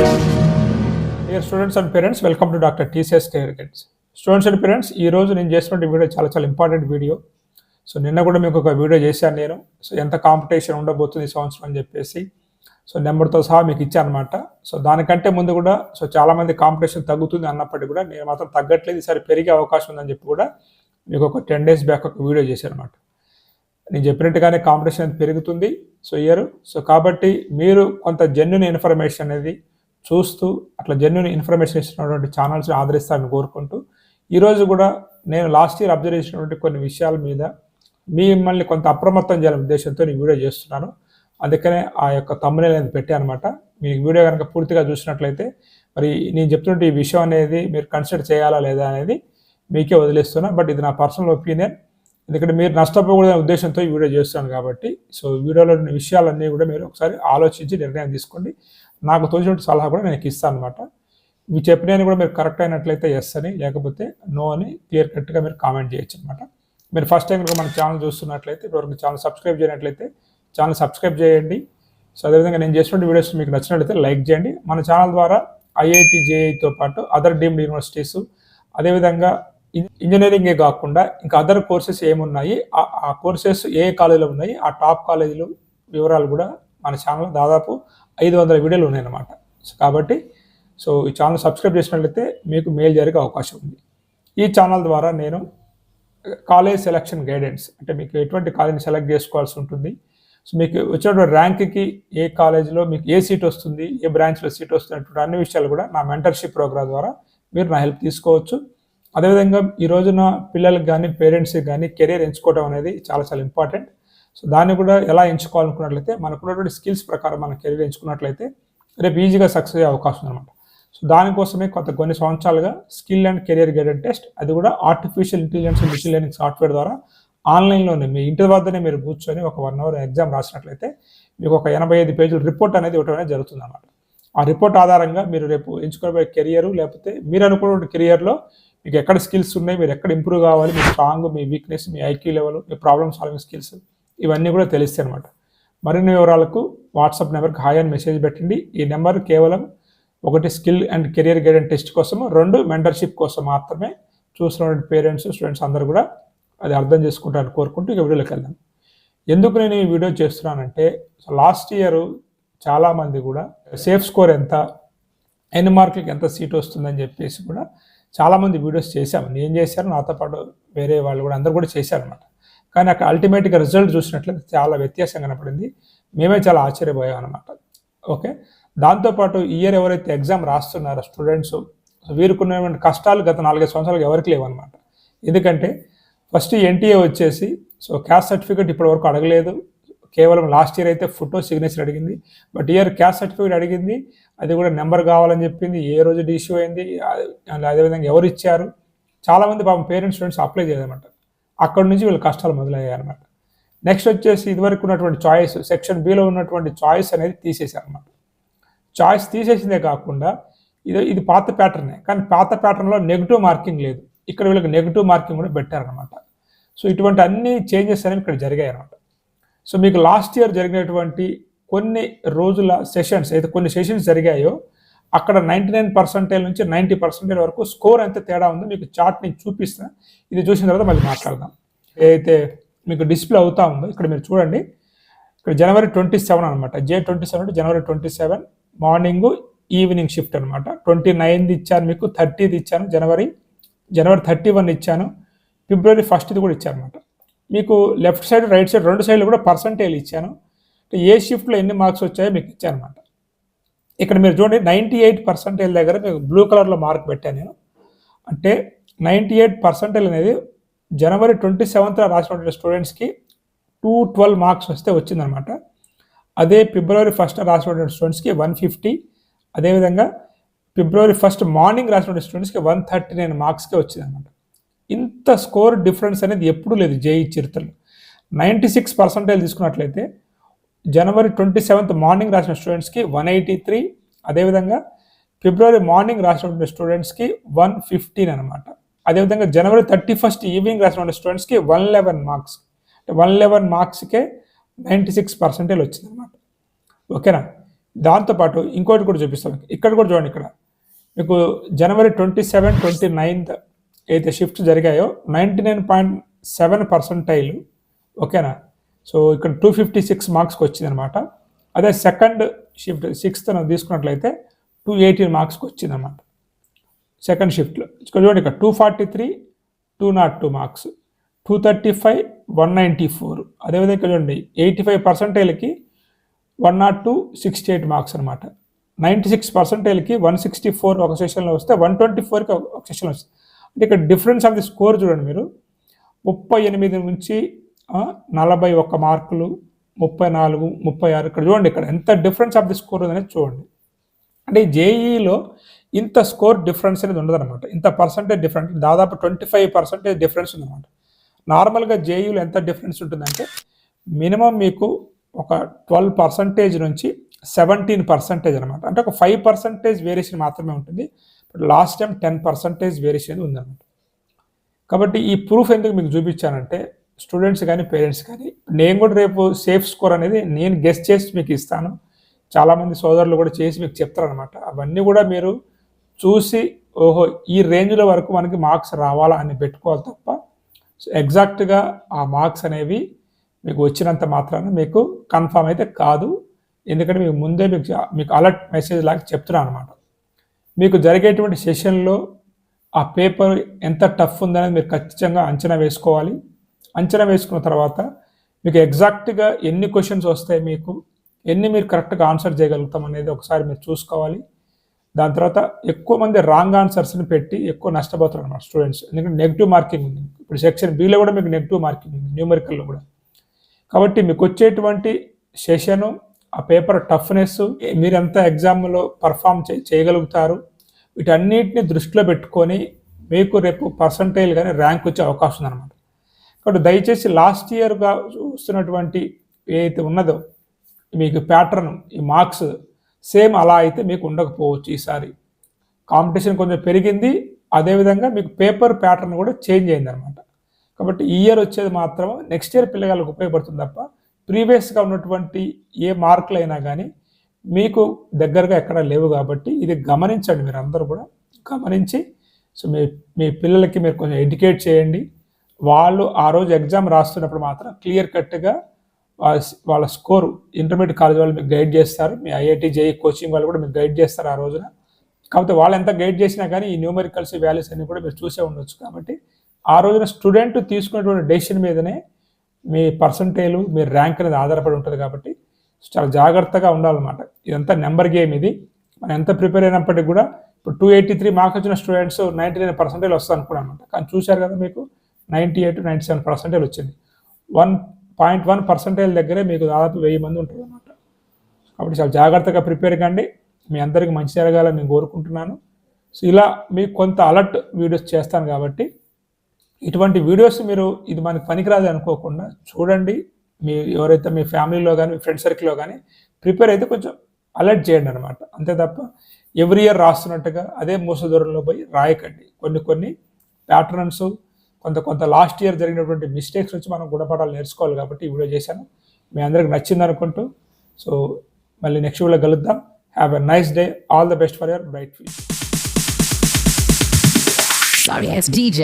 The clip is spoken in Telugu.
Dear students and parents welcome to doctor TCS care guides students and parents ఈ రోజు నేను చేసినటువంటి వీడియో చాలా చాలా ఇంపార్టెంట్ వీడియో. సో నిన్న కూడా మీకు ఒక వీడియో చేశాను నేను. సో ఎంత కాంపిటీషన్ ఉండబోతుంది ఈ సంవత్సరం అని చెప్పేసి. సో నెంబర్తో సహా మీకు ఇచ్చానమాట. అనమాట సో దానికంటే ముందు కూడా సో చాలామంది కాంపిటీషన్ తగ్గుతుంది అన్నప్పటికీ కూడా నేను మాత్రం తగ్గట్లేదు. ఈసారి పెరిగే అవకాశం ఉందని చెప్పి కూడా మీకు ఒక టెన్ డేస్ బ్యాక్ ఒక వీడియో చేశాను అనమాట నేను చెప్పినట్టుగానే కాంపిటీషన్ అనేది పెరుగుతుంది. సో ఇయర్ సో కాబట్టి మీరు కొంత జెన్యున్ ఇన్ఫర్మేషన్ అనేది చూస్తూ అట్లా జెన్యున్ ఇన్ఫర్మేషన్ ఇస్తున్నటువంటి ఛానల్స్ని ఆదరిస్తారని కోరుకుంటూ ఈరోజు కూడా నేను లాస్ట్ ఇయర్ అబ్జర్వ్ చేసినటువంటి కొన్ని విషయాల మీద మిమ్మల్ని కొంత అప్రమత్తం చేయాలనే ఉద్దేశంతో నేను వీడియో చేస్తున్నాను. అందుకనే ఆ యొక్క తమ్మునే అనేది పెట్టాను అనమాట మీకు వీడియో కనుక పూర్తిగా చూసినట్లయితే మరి నేను చెప్తున్నట్టు ఈ విషయం అనేది మీరు కన్సిడర్ చేయాలా లేదా అనేది మీకే వదిలేస్తున్నా. బట్ ఇది నా పర్సనల్ ఒపీనియన్ ఎందుకంటే మీరు నష్టపోకూడదనే ఉద్దేశంతో ఈ వీడియో చేస్తున్నాను కాబట్టి సో వీడియోలో విషయాలన్నీ కూడా మీరు ఒకసారి ఆలోచించి నిర్ణయం తీసుకోండి. నాకు తోచినట్టు సలహా కూడా నేను ఇస్తాను అనమాట ఇవి చెప్పినవి కూడా మీరు కరెక్ట్ అయినట్లయితే ఎస్ అని లేకపోతే నో అని క్లియర్ కట్గా మీరు కామెంట్ చేయొచ్చు అనమాట మీరు ఫస్ట్ టైం కనుక మన ఛానల్ చూస్తున్నట్లయితే ఇప్పటివరకు ఛానల్ సబ్స్క్రైబ్ చేయనట్లయితే ఛానల్ సబ్స్క్రైబ్ చేయండి. సో అదేవిధంగా నేను చేసిన వీడియోస్ మీకు నచ్చినట్లయితే లైక్ చేయండి. మన ఛానల్ ద్వారా ఐఐటి జేఐతో పాటు అదర్ డీమ్డ్ యూనివర్సిటీస్ అదేవిధంగా ఇంజనీరింగే కాకుండా ఇంకా అదర్ కోర్సెస్ ఏమున్నాయి ఆ- ఆ కోర్సెస్ ఏ కాలేజీలో ఉన్నాయి ఆ టాప్ కాలేజీలు వివరాలు కూడా మన ఛానల్లో దాదాపు ఐదు వందల వీడియోలు ఉన్నాయన్నమాట. సో కాబట్టి సో ఈ ఛానల్ సబ్స్క్రైబ్ చేసినట్లయితే మీకు మేలు జరిగే అవకాశం ఉంది. ఈ ఛానల్ ద్వారా నేను కాలేజ్ సెలక్షన్ గైడెన్స్ అంటే మీకు ఎటువంటి కాలేజీని సెలెక్ట్ చేసుకోవాల్సి ఉంటుంది. సో మీకు వచ్చినటువంటి ర్యాంక్కి ఏ కాలేజీలో మీకు ఏ సీట్ వస్తుంది ఏ బ్రాంచ్లో సీట్ వస్తుంది అన్ని విషయాలు కూడా నా మెంటర్షిప్ ప్రోగ్రామ్ ద్వారా మీరు నా హెల్ప్ తీసుకోవచ్చు. అదేవిధంగా ఈ రోజున పిల్లలకు కానీ పేరెంట్స్కి కానీ కెరీర్ ఎంచుకోవడం అనేది చాలా చాలా ఇంపార్టెంట్. సో దాన్ని కూడా ఎలా ఎంచుకోవాలనుకున్నట్లయితే మనకున్నటువంటి స్కిల్స్ ప్రకారం మన కెరీర్ ఎంచుకున్నట్లయితే రేపు ఈజీగా సక్సెస్ అయ్యే అవకాశం అనమాట సో దానికోసమే కొత్త కొన్ని సంవత్సరాలుగా skill and career guided test అది కూడా artificial intelligence machine learning software ద్వారా ఆన్లైన్లోనే మీ ఇంటి వద్దనే మీరు కూర్చొని ఒక వన్ అవర్ ఎగ్జామ్ రాసినట్లయితే మీకు ఒక ఎనభై ఐదు పేజీల రిపోర్ట్ అనేది ఇవ్వడం అనేది జరుగుతుంది అన్నమాట ఆ రిపోర్ట్ ఆధారంగా మీరు రేపు ఎంచుకోబోయే కెరియర్ లేకపోతే మీరు అనుకున్న కెరియర్లో మీకు ఎక్కడ స్కిల్స్ ఉన్నాయి మీరు ఎక్కడ ఇంప్రూవ్ కావాలి మీ స్ట్రాంగ్ మీ వీక్నెస్ మీ ఐక్యూ లెవెల్ మీ ప్రాబ్లమ్ సాల్వింగ్ స్కిల్స్ ఇవన్నీ కూడా తెలుస్తాయి అనమాట మరిన్ని వివరాలకు వాట్సాప్ నెంబర్కి హాయ్ అని మెసేజ్ పెట్టండి. ఈ నెంబర్ కేవలం ఒకటి skill and career guidance test కోసం రెండు మెంటర్షిప్ కోసం మాత్రమే చూస్తున్న పేరెంట్స్ స్టూడెంట్స్ అందరూ కూడా అది అర్థం చేసుకుంటారని కోరుకుంటూ ఇక వీడియోలోకి వెళ్దాం. ఎందుకు నేను ఈ వీడియో చేస్తున్నానంటే లాస్ట్ ఇయర్ చాలామంది కూడా సేఫ్ స్కోర్ ఎంత ఎన్ని మార్కులకి ఎంత సీట్ వస్తుందని చెప్పేసి కూడా చాలామంది వీడియోస్ చేశాము. నేను చేశాను నాతో పాటు వేరే వాళ్ళు కూడా అందరూ కూడా చేశారనమాట కానీ అక్కడ అల్టిమేట్గా రిజల్ట్ చూసినట్లయితే చాలా వ్యత్యాసం కనపడింది. మేమే చాలా ఆశ్చర్యపోయాం అనమాట ఓకే దాంతోపాటు ఈ ఇయర్ ఎవరైతే ఎగ్జామ్ రాస్తున్నారో స్టూడెంట్స్ వీరుకున్నటువంటి కష్టాలు గత నాలుగైదు సంవత్సరాలకు ఎవరికి లేవన్నమాట. ఎందుకంటే ఫస్ట్ ఎన్టీఏ వచ్చేసి సో క్యాస్ట్ సర్టిఫికేట్ ఇప్పటి వరకు అడగలేదు. కేవలం లాస్ట్ ఇయర్ అయితే ఫోటో సిగ్నేచర్ అడిగింది. బట్ ఇయర్ క్యాస్ట్ సర్టిఫికేట్ అడిగింది. అది కూడా నెంబర్ కావాలని చెప్పింది. ఏ రోజు ఇష్యూ అయింది అదేవిధంగా ఎవరు ఇచ్చారు? చాలామంది పాపం పేరెంట్స్ స్టూడెంట్స్ అప్లై చేయదన్నమాట అక్కడ నుంచి వీళ్ళ కష్టాలు మొదలయ్యాయి అనమాట నెక్స్ట్ వచ్చేసి ఇదివరకు ఉన్నటువంటి చాయిస్ సెక్షన్ బిలో ఉన్నటువంటి చాయిస్ అనేది తీసేశారనమాట చాయిస్ తీసేసిందే కాకుండా ఇది ఇది పాత ప్యాటర్నే కానీ పాత ప్యాటర్న్లో నెగిటివ్ మార్కింగ్ లేదు. ఇక్కడ వీళ్ళకి నెగిటివ్ మార్కింగ్ కూడా పెట్టారనమాట సో ఇటువంటి అన్ని చేంజెస్ అనేవి ఇక్కడ జరిగాయి అనమాట సో మీకు లాస్ట్ ఇయర్ జరిగినటువంటి కొన్ని రోజుల సెషన్స్ అయితే కొన్ని సెషన్స్ జరిగాయో అక్కడ నైంటీ నైన్ పర్సెంటేజ్ నుంచి నైంటీ పర్సెంటేజ్ వరకు స్కోర్ ఎంత తేడా ఉందో మీకు చార్ట్ నేను చూపిస్తాను ఇది చూసిన తర్వాత మళ్ళీ మాట్లాడదాం. ఏదైతే మీకు డిస్ప్లే అవుతా ఉందో ఇక్కడ మీరు చూడండి. ఇక్కడ జనవరి ట్వంటీ సెవెన్ అనమాట జే ట్వంటీ సెవెన్ అంటే జనవరి twenty seven morning evening shift అనమాట ట్వంటీ నైన్ది ఇచ్చాను మీకు థర్టీది ఇచ్చాను. జనవరి జనవరి థర్టీ వన్ ఇచ్చాను. ఫిబ్రవరి ఫస్ట్ది కూడా ఇచ్చాను అనమాట మీకు లెఫ్ట్ సైడ్ రైట్ సైడ్ రెండు సైడ్లు కూడా పర్సంటేజ్ ఇచ్చాను. ఏ షిఫ్ట్లో ఎన్ని మార్క్స్ వచ్చాయో మీకు ఇచ్చాను అనమాట ఇక్కడ మీరు చూడండి నైంటీ ఎయిట్ పర్సెంటేజ్ దగ్గర మీకు బ్లూ కలర్లో మార్క్ పెట్టాను నేను. అంటే నైంటీ ఎయిట్ పర్సెంటేజ్ అనేది జనవరి ట్వంటీ సెవెంత్ రాసినటువంటి స్టూడెంట్స్కి టూ ట్వెల్వ్ మార్క్స్ వస్తే వచ్చిందనమాట అదే ఫిబ్రవరి ఫస్ట్ రాసినటువంటి స్టూడెంట్స్కి వన్ ఫిఫ్టీ అదేవిధంగా ఫిబ్రవరి ఫస్ట్ మార్నింగ్ రాసినటువంటి స్టూడెంట్స్కి వన్ థర్టీ నైన్ మార్క్స్కే వచ్చిందనమాట ఇంత స్కోర్ డిఫరెన్స్ అనేది ఎప్పుడూ లేదు జేఈ చిరుతలు. నైంటీ సిక్స్ పర్సెంటేజ్ తీసుకున్నట్లయితే జనవరి ట్వంటీ సెవెంత్ మార్నింగ్ రాసిన స్టూడెంట్స్కి వన్ ఎయిటీ త్రీ అదేవిధంగా ఫిబ్రవరి మార్నింగ్ రాసినటువంటి స్టూడెంట్స్కి వన్ ఫిఫ్టీన్ అనమాట అదేవిధంగా జనవరి థర్టీ ఫస్ట్ ఈవినింగ్ రాసినటువంటి స్టూడెంట్స్కి one eleven marks one eleven మార్క్స్కే ninety six percentage వచ్చిందనమాట ఓకేనా దాంతోపాటు ఇంకోటి కూడా చూపిస్తాం ఇక్కడ కూడా చూడండి ఇక్కడ. మీకు జనవరి ట్వంటీ సెవెన్ ట్వంటీ నైన్త్ అయితే షిఫ్ట్ జరిగాయో ninety nine point seven percentile ఓకేనా సో ఇక్కడ టూ ఫిఫ్టీ సిక్స్ మార్క్స్కి వచ్చిందనమాట అదే సెకండ్ షిఫ్ట్ సిక్స్త్ తీసుకున్నట్లయితే టూ ఎయిటీన్ మార్క్స్కి వచ్చిందన్నమాట. సెకండ్ షిఫ్ట్లో. ఇక్కడ చూడండి ఇక్కడ two forty three two not two marks. Two thirty five one ninety four. అదేవిధంగా ఇక్కడ చూడండి eighty five పర్సెంటైల్కి one not two sixty eight marks అనమాట నైంటీ సిక్స్ పర్సెంటైల్కి వన్ సిక్స్టీ ఫోర్ ఒక సెషన్లో వస్తే వన్ ట్వంటీ ఫోర్కి ఒక సెషన్లో వస్తుంది అంటే ఇక్కడ డిఫరెన్స్ ఆఫ్ ది స్కోర్ చూడండి మీరు. ముప్పై ఎనిమిది నుంచి నలభై ఒక్క మార్కులు ముప్పై నాలుగు ముప్పై ఆరు ఇక్కడ చూడండి ఇక్కడ ఎంత డిఫరెన్స్ ఆఫ్ ది స్కోర్ ఉందనేది చూడండి. అంటే జేఈలో ఇంత స్కోర్ డిఫరెన్స్ అనేది ఉండదన్నమాట. ఇంత పర్సంటేజ్ డిఫరెంట్ దాదాపు ట్వంటీ ఫైవ్ పర్సెంటేజ్ డిఫరెన్స్ ఉందన్నమాట. నార్మల్గా జేఈలో ఎంత డిఫరెన్స్ ఉంటుందంటే మినిమం మీకు ఒక ట్వెల్వ్ పర్సంటేజ్ నుంచి సెవెంటీన్ పర్సెంటేజ్ అనమాట అంటే ఒక ఫైవ్ పర్సెంటేజ్ వేరియేషన్ మాత్రమే ఉంటుంది. Last time ten percentage variation ఉందన్నమాట. కాబట్టి ఈ ప్రూఫ్ ఎందుకు మీకు చూపించానంటే స్టూడెంట్స్ కానీ పేరెంట్స్ కానీ నేను కూడా రేపు సేఫ్ స్కోర్ అనేది నేను గెస్ట్ చేసి మీకు ఇస్తాను. చాలామంది సోదరులు కూడా చేసి మీకు చెప్తారనమాట అవన్నీ కూడా మీరు చూసి ఓహో ఈ రేంజ్లో వరకు మనకి మార్క్స్ రావాలా అని పెట్టుకోవాలి తప్ప సో ఎగ్జాక్ట్గా ఆ మార్క్స్ అనేవి మీకు వచ్చినంత మాత్రాన మీకు కన్ఫామ్ అయితే కాదు. ఎందుకంటే మీకు ముందే మీకు మీకు అలర్ట్ మెసేజ్ లాగా చెప్తున్నాను అనమాట మీకు జరిగేటువంటి సెషన్లో ఆ పేపర్ ఎంత టఫ్ ఉందనేది మీరు ఖచ్చితంగా అంచనా వేసుకోవాలి. అంచనా వేసుకున్న తర్వాత మీకు ఎగ్జాక్ట్గా ఎన్ని క్వశ్చన్స్ వస్తాయి మీకు ఎన్ని మీరు కరెక్ట్గా ఆన్సర్ చేయగలుగుతాం అనేది ఒకసారి మీరు చూసుకోవాలి. దాని తర్వాత ఎక్కువ మంది రాంగ్ ఆన్సర్స్ని పెట్టి ఎక్కువ నష్టపోతారు అనమాట స్టూడెంట్స్ ఎందుకంటే నెగిటివ్ మార్కింగ్ ఉంది. ఇప్పుడు సెక్షన్ బీలో కూడా మీకు నెగిటివ్ మార్కింగ్ ఉంది న్యూమరికల్లో కూడా. కాబట్టి మీకు వచ్చేటువంటి సెషను ఆ పేపర్ టఫ్నెస్ మీరు ఎంత ఎగ్జామ్లో పర్ఫామ్ చే చేయగలుగుతారు వీటన్నిటిని దృష్టిలో పెట్టుకొని మీకు రేపు పర్సంటైల్ కానీ ర్యాంక్ వచ్చే అవకాశం ఉందన్నమాట కాబట్టి దయచేసి లాస్ట్ ఇయర్గా చూస్తున్నటువంటి ఏదైతే ఉన్నదో మీకు ప్యాటర్న్ ఈ మార్క్స్ సేమ్ అలా అయితే మీకు ఉండకపోవచ్చు ఈసారి. కాంపిటీషన్ కొంచెం పెరిగింది అదేవిధంగా మీకు పేపర్ ప్యాటర్న్ కూడా చేంజ్ అయింది అనమాట కాబట్టి ఈ ఇయర్ వచ్చేది మాత్రం నెక్స్ట్ ఇయర్ పిల్లగాళ్ళకి ఉపయోగపడుతుంది తప్ప ప్రీవియస్గా ఉన్నటువంటి ఏ మార్కులు అయినా కానీ మీకు దగ్గరగా ఎక్కడ లేవు కాబట్టి ఇది గమనించండి మీరు అందరూ కూడా. గమనించి సో మీ మీ పిల్లలకి మీరు కొంచెం ఎడ్యుకేట్ చేయండి. వాళ్ళు ఆ రోజు ఎగ్జామ్ రాస్తున్నప్పుడు మాత్రం క్లియర్ కట్గా వాళ్ళ స్కోరు ఇంటర్మీడియట్ కాలేజ్ వాళ్ళు మీకు గైడ్ చేస్తారు. మీ ఐఐటి జేఈ కోచింగ్ వాళ్ళు కూడా మీకు గైడ్ చేస్తారు ఆ రోజున. కాకపోతే వాళ్ళు ఎంత గైడ్ చేసినా కానీ ఈ న్యూమెరికల్స్ వాల్యూస్ అన్ని కూడా మీరు చూసే ఉండొచ్చు. కాబట్టి ఆ రోజున స్టూడెంట్ తీసుకున్నటువంటి డెసిషన్ మీదనే మీ పర్సంటేజ్ మీ ర్యాంక్ అనేది ఆధారపడి ఉంటుంది కాబట్టి చాలా జాగ్రత్తగా ఉండాలన్నమాట. ఇదంతా నెంబర్ గేమ్ ఇది. మనం ఎంత ప్రిపేర్ అయినప్పటికీ కూడా ఇప్పుడు టూ ఎయిటీ త్రీ మార్క్స్ వచ్చిన స్టూడెంట్స్ నైంటీ నైన్ పర్సెంటేజ్ వస్తాను అనుకున్నాను అనమాట కానీ చూశారు కదా మీకు? Ninety eight ninety seven percentage వచ్చింది. వన్ పాయింట్ వన్ పర్సెంటేజ్ దగ్గరే మీకు దాదాపు వెయ్యి మంది ఉంటుంది అనమాట కాబట్టి చాలా జాగ్రత్తగా ప్రిపేర్ కండి. మీ అందరికీ మంచి జరగాలని నేను కోరుకుంటున్నాను. సో ఇలా మీకు కొంత అలర్ట్ వీడియోస్ చేస్తాను కాబట్టి ఇటువంటి వీడియోస్ మీరు ఇది మనకి పనికిరాదు అనుకోకుండా చూడండి. మీ ఎవరైతే మీ ఫ్యామిలీలో కానీ మీ ఫ్రెండ్ సర్కిల్లో కానీ ప్రిపేర్ అయితే కొంచెం అలర్ట్ చేయండి అనమాట అంతే తప్ప ఎవ్రీ ఇయర్ రాస్తున్నట్టుగా అదే మూసదూరంలో పోయి రాయకండి. కొన్ని కొన్ని ప్యాటర్న్స్ కొంత కొంత లాస్ట్ ఇయర్ జరిగినటువంటి మిస్టేక్స్ నుంచి మనం గుణపడాలు నేర్చుకోవాలి కాబట్టి ఈ వీడియో చేశాను. మీ అందరికి నచ్చింది అనుకుంటూ. సో మళ్ళీ నెక్స్ట్ వీడియోలో కలుద్దాం. Have a nice day all the best for your bright future Sorry, it's DJ.